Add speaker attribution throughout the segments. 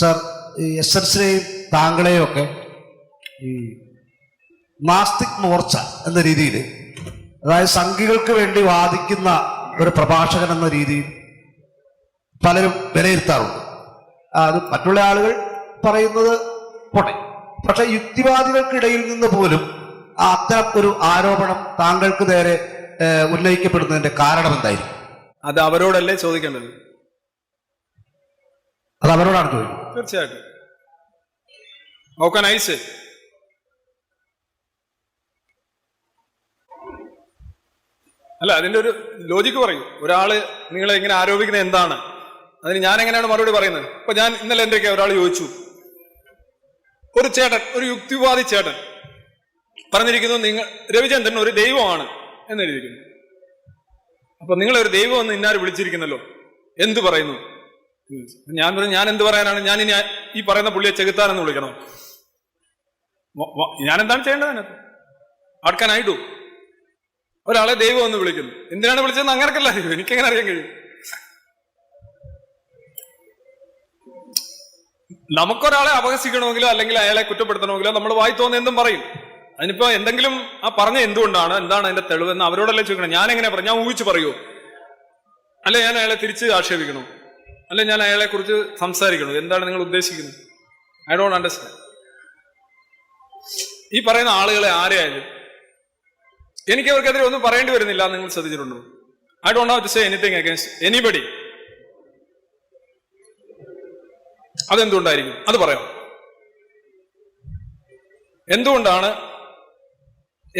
Speaker 1: Sir S S എയും താങ്കളെയും ഒക്കെ ഈ നാസ്തിക് മോർച്ച എന്ന രീതിയിൽ അതായത് സംഘികൾക്ക് വേണ്ടി വാദിക്കുന്ന ഒരു പ്രഭാഷകൻ എന്ന രീതിയിൽ പലരും വിലയിരുത്താറുണ്ട്. അത് മറ്റുള്ള ആളുകൾ പറയുന്നത് പോട്ടെ. പക്ഷെ യുക്തിവാദികൾക്കിടയിൽ നിന്ന് പോലും അത്തരം ഒരു ആരോപണം താങ്കൾക്ക് നേരെ ഉന്നയിക്കപ്പെടുന്നതിന്റെ കാരണം എന്തായിരിക്കും?
Speaker 2: അത് അവരോടല്ലേ ചോദിക്കേണ്ടത്?
Speaker 1: അത് അവരോടാണ് ചോദിക്കും
Speaker 2: തീർച്ചയായിട്ടും. അല്ല അതിന്റെ ഒരു ലോജിക്ക് പറയും. ഒരാൾ നിങ്ങളെ ഇങ്ങനെ ആരോപിക്കുന്നത് എന്താണ്? അതിന് ഞാൻ എങ്ങനെയാണ് മറുപടി പറയുന്നത്? ഇപ്പൊ ഞാൻ ഇന്നലെ എന്റെ ഒരാൾ ചോദിച്ചു. ഒരു ചേട്ടൻ ഒരു യുക്തിവാദി ചേട്ടൻ പറഞ്ഞിരിക്കുന്നു നിങ്ങൾ രവിചന്ദ്രൻ ഒരു ദൈവമാണ് എന്നെഴുതിയിരിക്കുന്നു അപ്പൊ നിങ്ങളെ ഒരു ദൈവം എന്ന് ഇന്നാര് വിളിച്ചിരിക്കുന്നല്ലോ? എന്തു പറയുന്നു? ഞാൻ പറഞ്ഞു ഞാൻ എന്ത് പറയാനാണ്? ഞാൻ ഇനി ഈ പറയുന്ന പുള്ളിയെ ചെകുത്താനെന്ന് വിളിക്കണോ? വ- വ- ഞാൻ എന്താണ് ചെയ്യേണ്ടത് അതിനകത്ത്? ആട്ക്കാൻ ആയിട്ടു ഒരാളെ ദൈവം എന്ന് വിളിക്കുന്നു. എന്തിനാണ് വിളിച്ചതെന്ന് അങ്ങനക്കല്ല എനിക്കെങ്ങനെ അറിയാൻ കഴിയും? നമുക്കൊരാളെ അപഹസിക്കണമെങ്കിലോ അല്ലെങ്കിൽ അയാളെ കുറ്റപ്പെടുത്തണമെങ്കിലോ നമ്മൾ വായി തോന്നുന്ന എന്തും പറയും. അതിനിപ്പോ എന്തെങ്കിലും ആ പറഞ്ഞ എന്തുകൊണ്ടാണ് എന്താണ് അതിന്റെ തെളിവെന്ന് അവരോടല്ലേ ചോദിക്കണം? ഞാൻ എങ്ങനെ പറഞ്ഞു ഞാൻ ഊഹിച്ച് പറയൂ? അല്ലെ ഞാൻ അയാളെ തിരിച്ച് ആക്ഷേപിക്കണോ? അല്ലെ ഞാൻ അയാളെ കുറിച്ച് സംസാരിക്കണോ? എന്താണ് നിങ്ങൾ ഉദ്ദേശിക്കുന്നത്? ഐ ഡോണ്ട് അണ്ടർസ്റ്റാൻഡ് ഈ പറയുന്ന ആളുകളെ ആരെയായാലും എനിക്ക് അവർക്കെതിരെ ഒന്നും പറയേണ്ടി വരുന്നില്ല നിങ്ങൾ ശ്രദ്ധിച്ചിട്ടുണ്ടോ? I don't have to say anything against anybody അതെന്തുകൊണ്ടായിരിക്കും? അത് പറയാം. എന്തുകൊണ്ടാണ്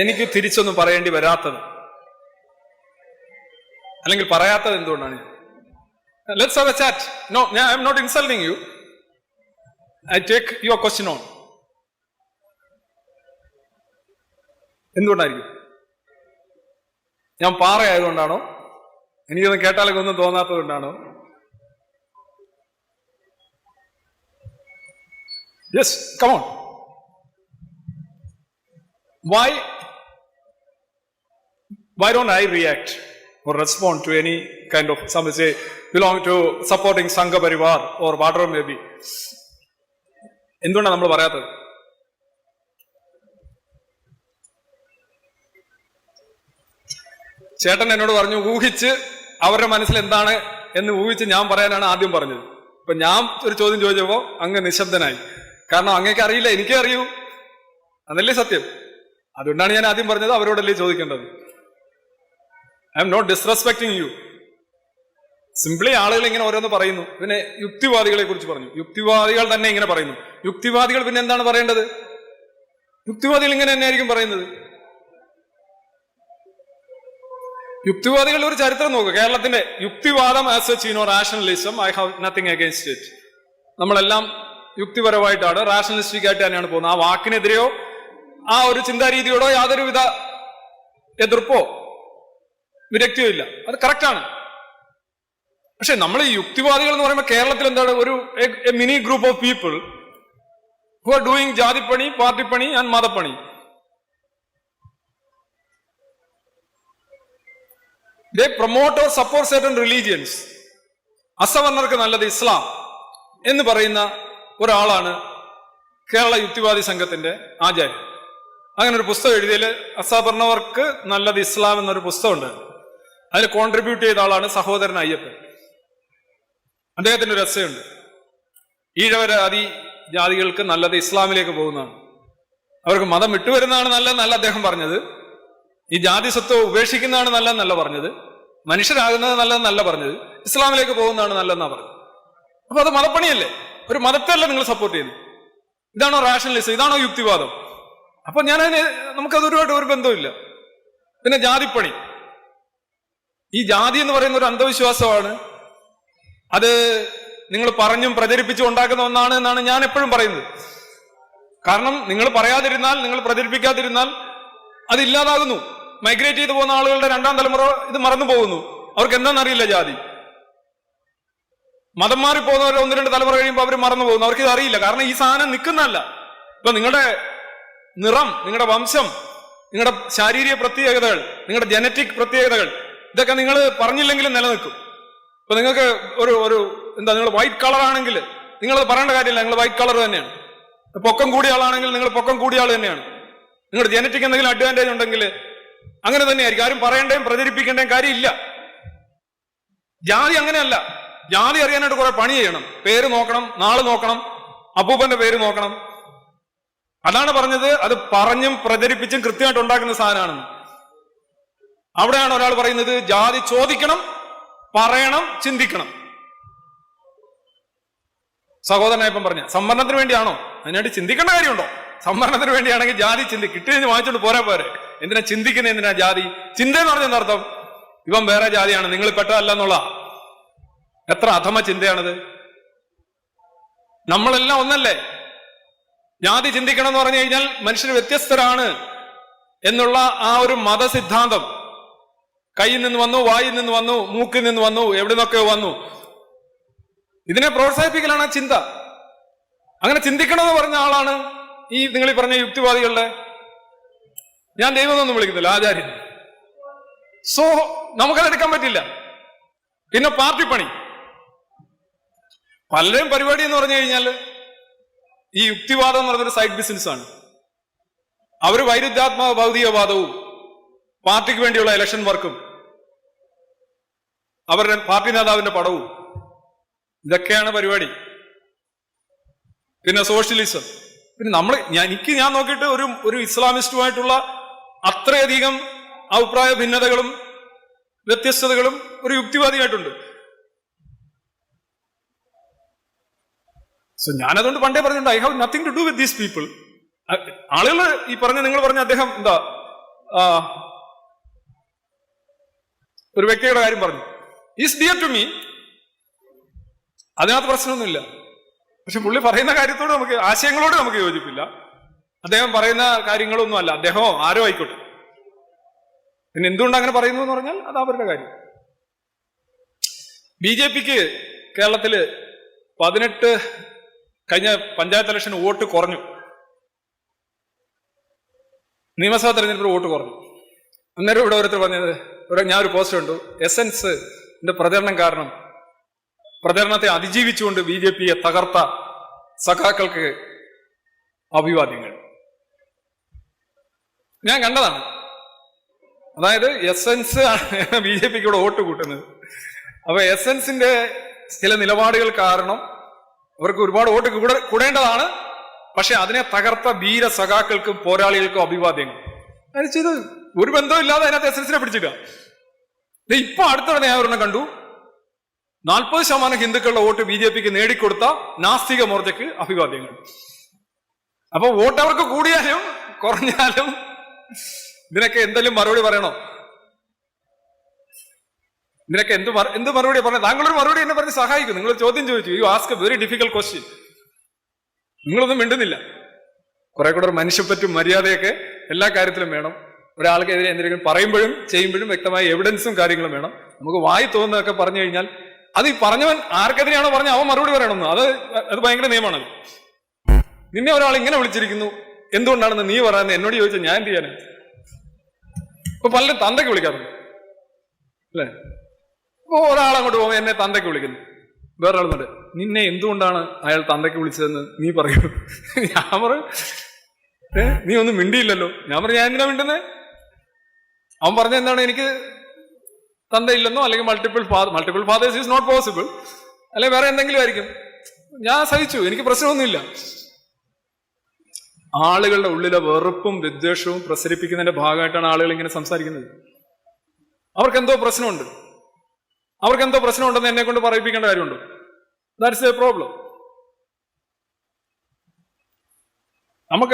Speaker 2: എനിക്ക് തിരിച്ചൊന്നും പറയേണ്ടി വരാത്തത്? അല്ലെങ്കിൽ പറയാത്തത് എന്തുകൊണ്ടാണ്? Let's have a chat. No, I'm not insulting you. I take your question on. എന്തുകൊണ്ടായിരിക്കും ഞാൻ പാറയായതുകൊണ്ടാണോ എനിക്കൊന്നും കേട്ടാലൊക്കെ ഒന്നും തോന്നാത്തത് കൊണ്ടാണോ yes come on why why don't I react or respond to any kind of some say belong to supporting Sangha Parivar or whatever may be? എന്തുകൊണ്ടാണ് നമ്മൾ പറയാത്തത്? ചേട്ടൻ എന്നോട് പറഞ്ഞു ഊഹിച്ച് അവരുടെ മനസ്സിൽ എന്താണ്? എന്ന് ഊഹിച്ച് ഞാൻ പറയാനാണ് ആദ്യം പറഞ്ഞത്. ഇപ്പൊ ഞാൻ ഒരു ചോദ്യം ചോദിച്ചപ്പോ അങ്ങ് നിശബ്ദനായി. കാരണം അങ്ങേക്ക് അറിയില്ല എനിക്കേ അറിയൂ. അതല്ലേ സത്യം? അതുകൊണ്ടാണ് ഞാൻ ആദ്യം പറഞ്ഞത് അവരോടല്ലേ ചോദിക്കേണ്ടത്. I'm not disrespecting you simply ആളുകൾ ഇങ്ങനെ ഓരോന്ന് പറയുന്നു. പിന്നെ യുക്തിവാദികളെ കുറിച്ച് പറഞ്ഞു. യുക്തിവാദികൾ തന്നെ ഇങ്ങനെ പറയുന്നു. യുക്തിവാദികൾ പിന്നെ എന്താണ് പറയേണ്ടത്? യുക്തിവാദികൾ ഇങ്ങനെ തന്നെയായിരിക്കും പറയുന്നത്. യുക്തിവാദികളുടെ ഒരു ചരിത്രം നോക്കുക കേരളത്തിന്റെ യുക്തിവാദം as a Chino rationalism I have nothing against it നമ്മളെല്ലാം യുക്തിപരമായിട്ടാണ് റാഷണലിസ്റ്റിക് ആയിട്ട് തന്നെയാണ് പോകുന്നത്. ആ വാക്കിനെതിരെയോ ആ ഒരു ചിന്താരീതിയോടോ യാതൊരുവിധ എതിർപ്പോ വിരക്തിയോ ഇല്ല. അത് കറക്റ്റാണ് പക്ഷെ നമ്മൾ ഈ യുക്തിവാദികൾ എന്ന് പറയുമ്പോൾ കേരളത്തിൽ എന്താണ് ഒരു mini group of people who are doing ജാതിപ്പണി പാർട്ടിപ്പണി and മതപ്പണി. They promote or support certain religions അസവർണർക്ക് നല്ലത് ഇസ്ലാം എന്ന് പറയുന്ന ഒരാളാണ് കേരള യുക്തിവാദി സംഘത്തിന്റെ ആചാര്യൻ അങ്ങനെ ഒരു പുസ്തകം എഴുതിയതിൽ അസവർണവർക്ക് നല്ലത് ഇസ്ലാം എന്നൊരു പുസ്തകമുണ്ട്. അതിൽ കോൺട്രിബ്യൂട്ട് ചെയ്ത ആളാണ് സഹോദരൻ അയ്യപ്പൻ. അദ്ദേഹത്തിന്റെ ഒരു രസമുണ്ട് അതി ജാതികൾക്ക് നല്ലത് ഇസ്ലാമിലേക്ക് പോകുന്നതാണ്. അവർക്ക് മതം വിട്ടുവരുന്നതാണ് നല്ലതെന്നല്ല അദ്ദേഹം പറഞ്ഞത്. ഈ ജാതി സ്വത്വം ഉപേക്ഷിക്കുന്നതാണ് നല്ലതെന്നല്ല പറഞ്ഞത്. മനുഷ്യരാകുന്നത് നല്ലതെന്നല്ല പറഞ്ഞത്. ഇസ്ലാമിലേക്ക് പോകുന്നതാണ് നല്ലതെന്നാ പറഞ്ഞത്. അപ്പൊ അത് മതപ്പണിയല്ലേ? ഒരു മതത്തെയല്ല നിങ്ങൾ സപ്പോർട്ട് ചെയ്യുന്നത്? ഇതാണോ റാഷണലിസം ഇതാണോ യുക്തിവാദം? അപ്പൊ ഞാൻ അതിന് നമുക്കതൊരുമായിട്ട് ഒരു ബന്ധമില്ല പിന്നെ ജാതിപ്പണി. ഈ ജാതി എന്ന് പറയുന്ന ഒരു അന്ധവിശ്വാസമാണ് അത് നിങ്ങൾ പറഞ്ഞും പ്രചരിപ്പിച്ചും ഉണ്ടാക്കുന്ന ഒന്നാണ് എന്നാണ് ഞാൻ എപ്പോഴും പറയുന്നത്. കാരണം നിങ്ങൾ പറയാതിരുന്നാൽ നിങ്ങൾ പ്രചരിപ്പിക്കാതിരുന്നാൽ അത് ഇല്ലാതാകുന്നു. മൈഗ്രേറ്റ് ചെയ്തു പോകുന്ന ആളുകളുടെ രണ്ടാം തലമുറ ഇത് മറന്നു പോകുന്നു. അവർക്ക് എന്താണെന്നറിയില്ല ജാതി. മതം മാറി പോകുന്നവർ ഒന്ന് രണ്ട് തലമുറ കഴിയുമ്പോൾ അവർ മറന്നു പോകുന്നു. അവർക്ക് ഇത് അറിയില്ല. കാരണം ഈ സാധനം നിൽക്കുന്നതല്ല. ഇപ്പൊ നിങ്ങളുടെ നിറം നിങ്ങളുടെ വംശം നിങ്ങളുടെ ശാരീരിക പ്രത്യേകതകൾ നിങ്ങളുടെ ജനറ്റിക് പ്രത്യേകതകൾ ഇതൊക്കെ നിങ്ങൾ പറഞ്ഞില്ലെങ്കിലും നിലനിൽക്കും. ഇപ്പൊ നിങ്ങൾക്ക് ഒരു ഒരു എന്താ നിങ്ങൾ വൈറ്റ് കളർ ആണെങ്കിൽ നിങ്ങൾ പറയേണ്ട കാര്യമില്ല നിങ്ങൾ വൈറ്റ് കളർ തന്നെയാണ്. പൊക്കം കൂടിയ ആളാണെങ്കിൽ നിങ്ങൾ പൊക്കം കൂടിയ ആൾ തന്നെയാണ്. നിങ്ങളുടെ ജനറ്റിക് എന്തെങ്കിലും അഡ്വാന്റേജ് ഉണ്ടെങ്കിൽ അങ്ങനെ തന്നെയായിരിക്കും. ആരും പറയേണ്ടയും പ്രചരിപ്പിക്കേണ്ടയും കാര്യമില്ല. ജാതി അങ്ങനെയല്ല. ജാതി അറിയാനായിട്ട് കുറെ പണി ചെയ്യണം. പേര് നോക്കണം നാൾ നോക്കണം അപ്പൂപ്പന്റെ പേര് നോക്കണം. അതാണ് പറഞ്ഞത്. അത് പറഞ്ഞും പ്രചരിപ്പിച്ചും കൃത്യമായിട്ട് ഉണ്ടാക്കുന്ന സാധനമാണ് അവിടെയാണ് ഒരാൾ പറയുന്നത് ജാതി ചോദിക്കണം പറയണം ചിന്തിക്കണം. സഹോദരനായപ്പം പറഞ്ഞ സംവരണത്തിന് വേണ്ടിയാണോ? അതിനായിട്ട് ചിന്തിക്കേണ്ട കാര്യമുണ്ടോ? സംവരണത്തിന് വേണ്ടിയാണെങ്കിൽ ജാതി ചിന്തി കിട്ടിയതിന് വാങ്ങിച്ചോണ്ട് പോരാ പോരെ. എന്തിനാ ചിന്തിക്കുന്ന എന്തിനാ ജാതി? ചിന്ത എന്ന് പറഞ്ഞ അർത്ഥം ഇവൻ വേറെ ജാതിയാണ് നിങ്ങൾ പെട്ടതല്ല എന്നുള്ള എത്ര അധമ ചിന്തയാണത്. നമ്മളെല്ലാം ഒന്നല്ലേ? ജാതി ചിന്തിക്കണം എന്ന് പറഞ്ഞു കഴിഞ്ഞാൽ മനുഷ്യർ വ്യത്യസ്തരാണ് എന്നുള്ള ആ ഒരു മതസിദ്ധാന്തം. കയ്യിൽ നിന്ന് വന്നു വായിൽ നിന്ന് വന്നു മൂക്കിൽ നിന്ന് വന്നു എവിടെ നിന്നൊക്കെയോ വന്നു. ഇതിനെ പ്രോത്സാഹിപ്പിക്കലാണ് ചിന്ത. അങ്ങനെ ചിന്തിക്കണമെന്ന് പറഞ്ഞ ആളാണ് ഈ നിങ്ങൾ ഈ പറഞ്ഞ യുക്തിവാദികളുടെ ഞാൻ ദൈവമൊന്നും വിളിക്കുന്നില്ല ആചാര്യൻ. സോ നമുക്കത് എടുക്കാൻ പറ്റില്ല. പിന്നെ പാർട്ടി പണി. പലരും പരിപാടി എന്ന് പറഞ്ഞു കഴിഞ്ഞാൽ ഈ യുക്തിവാദം എന്ന് പറഞ്ഞൊരു സൈഡ് ബിസിനസ് ആണ്. അവർ വൈരുദ്ധാത്മക ഭൗതികവാദവും പാർട്ടിക്ക് വേണ്ടിയുള്ള ഇലക്ഷൻ വർക്കും അവരുടെ പാർട്ടി നേതാവിന്റെ പടവും ഇതൊക്കെയാണ് പരിപാടി. പിന്നെ സോഷ്യലിസം പിന്നെ നമ്മൾ എനിക്ക് ഞാൻ നോക്കിയിട്ട് ഒരു ഒരു ഇസ്ലാമിസ്റ്റുമായിട്ടുള്ള അത്രയധികം അഭിപ്രായ ഭിന്നതകളും വ്യത്യസ്തതകളും ഒരു യുക്തിവാദിയായിട്ടുണ്ട്. സോ ഞാനതുകൊണ്ട് പണ്ടേ പറഞ്ഞിട്ടുണ്ട് I have nothing to do with these people ആളുകൾ ഈ പറഞ്ഞ നിങ്ങൾ പറഞ്ഞ അദ്ദേഹം എന്താ ഒരു വ്യക്തിയുടെ കാര്യം പറഞ്ഞു. ഈസ് ഡിയർ ടു മീ അതിനകത്ത് പ്രശ്നമൊന്നുമില്ല. പക്ഷെ പുള്ളി പറയുന്ന കാര്യത്തോട് നമുക്ക് ആശയങ്ങളോട് നമുക്ക് യോജിപ്പില്ല. അദ്ദേഹം പറയുന്ന കാര്യങ്ങളൊന്നും അല്ല അദ്ദേഹമോ ആരോ ആയിക്കോട്ടെ. പിന്നെ എന്തുകൊണ്ട് അങ്ങനെ പറയുന്നു എന്ന് പറഞ്ഞാൽ അത് അവരുടെ കാര്യം. ബി ജെ പിക്ക് കേരളത്തിൽ പതിനെട്ട് കഴിഞ്ഞ പഞ്ചായത്ത് ഇലക്ഷൻ വോട്ട് കുറഞ്ഞു. നിയമസഭാ തെരഞ്ഞെടുപ്പിൽ വോട്ട് കുറഞ്ഞു. അന്നേരം ഇവിടെ ഓരോരുത്തർ പറഞ്ഞത് ഒരു ഞാൻ ഒരു പോസ്റ്റ് കണ്ടു എസൻസ് പ്രചരണം കാരണം. പ്രചരണത്തെ അതിജീവിച്ചുകൊണ്ട് ബി ജെ പിയെ തകർത്ത സഖാക്കൾക്ക് അഭിവാദ്യങ്ങൾ. ഞാൻ കണ്ടതാണ്. അതായത് എസൻസ് ബി ജെ പിക്ക് ഇവിടെ വോട്ട് കൂട്ടുന്നത്. അപ്പൊ എസൻസിന്റെ ചില നിലപാടുകൾ കാരണം അവർക്ക് ഒരുപാട് വോട്ട് കൂട കൂടേണ്ടതാണ്. പക്ഷെ അതിനെ തകർത്ത വീര സഖാക്കൾക്കും പോരാളികൾക്കും അഭിവാദ്യങ്ങൾ. അത് ചെയ്ത് ഒരു ബന്ധമില്ലാതെ അതിനകത്ത് എസ് എസിനെ ദേ ഇപ്പൊ അടുത്തിടെ ഞാൻ കണ്ടു. നാൽപ്പത് ശതമാനം ഹിന്ദുക്കളുടെ വോട്ട് ബി ജെ പിക്ക് നേടിക്കൊടുത്ത നാസ്തിക മോർച്ചയ്ക്ക് അഭിവാദ്യങ്ങൾ. അപ്പൊ വോട്ട് അവർക്ക് കൂടിയാലും കുറഞ്ഞാലും ഇതിനൊക്കെ എന്തെങ്കിലും മറുപടി പറയണോ? ഇതിനൊക്കെ എന്ത് എന്ത് മറുപടി പറഞ്ഞത് താങ്കളൊരു മറുപടി എന്നെ പറഞ്ഞ് സഹായിക്കും. നിങ്ങൾ ചോദ്യം ചോദിച്ചു. You ask very difficult question നിങ്ങളൊന്നും മിണ്ടുന്നില്ല. കുറെ കൂടെ ഒരു മനുഷ്യപ്പറ്റും മര്യാദയൊക്കെ എല്ലാ കാര്യത്തിലും വേണം. ഒരാൾക്കെതിരെ എന്തെങ്കിലും പറയുമ്പോഴും ചെയ്യുമ്പോഴും വ്യക്തമായ എവിഡൻസും കാര്യങ്ങളും വേണം. നമുക്ക് വായി തോന്നുന്നതൊക്കെ പറഞ്ഞു കഴിഞ്ഞാൽ അത് ഈ പറഞ്ഞവൻ ആർക്കെതിരെയാണോ പറഞ്ഞ അവൻ മറുപടി പറയണമെന്ന്? അത് അത് ഭയങ്കര നിയമമാണത്. നിന്നെ ഒരാൾ ഇങ്ങനെ വിളിച്ചിരിക്കുന്നു. എന്തുകൊണ്ടാണെന്ന് നീ പറയാന്ന് എന്നോട് ചോദിച്ചാൽ ഞാൻ എന്ത് ചെയ്യാനാ? ഇപ്പൊ പലരും തന്തയ്ക്ക് വിളിക്കാറുണ്ട്. അല്ലേ? ഇപ്പൊ ഒരാൾ അങ്ങോട്ട് പോകുമ്പോൾ എന്നെ തന്തയ്ക്ക് വിളിക്കുന്നു. വേറൊരാൾ നിന്നെ എന്തുകൊണ്ടാണ് അയാൾ തന്തയ്ക്ക് വിളിച്ചതെന്ന് നീ പറയൂ? ഞാൻ പറയും നീ ഒന്നും മിണ്ടിയില്ലല്ലോ. ഞാൻ പറഞ്ഞു ഞാൻ എന്തിനാ മിണ്ടുന്നേ? അവൻ പറഞ്ഞ എന്താണ് എനിക്ക് തന്തയില്ലെന്നോ അല്ലെങ്കിൽ multiple father multiple fathers is not possible അല്ലെ വേറെ എന്തെങ്കിലും ആയിരിക്കും. ഞാൻ സഹിച്ചു എനിക്ക് പ്രശ്നമൊന്നുമില്ല. ആളുകളുടെ ഉള്ളിലെ വെറുപ്പും വിദ്വേഷവും പ്രസരിപ്പിക്കുന്നതിന്റെ ഭാഗമായിട്ടാണ് ആളുകൾ ഇങ്ങനെ സംസാരിക്കുന്നത്. അവർക്ക് എന്തോ പ്രശ്നമുണ്ട്. അവർക്ക് എന്തോ പ്രശ്നമുണ്ടെന്ന് എന്നെ കൊണ്ട് പറയിപ്പിക്കേണ്ട കാര്യമുണ്ടോ? ദാറ്റ്സ് എ പ്രോബ്ലം നമുക്ക്